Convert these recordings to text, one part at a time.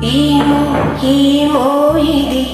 Hero, hero, hero.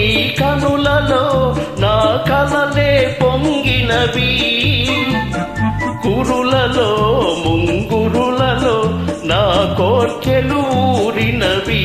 నీ కనులలో నా కలలే పొంగినవి. కురులలో ముంగురులలో నా కోర్కెలూరినవి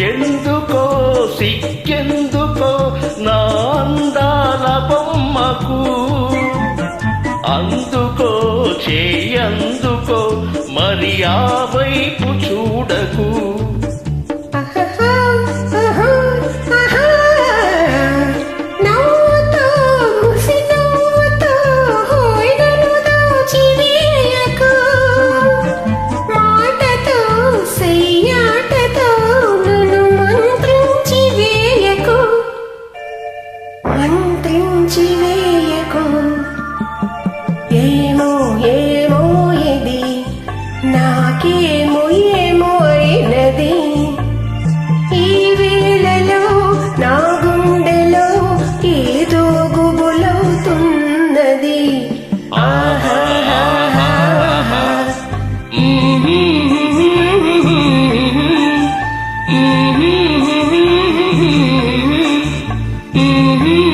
ఎందుకో సిక్కెందుకో నా అందాల బొమ్మకు. అందుకో చేయందుకో మరి ఆ వైపు చూడకు. Mm-hmm.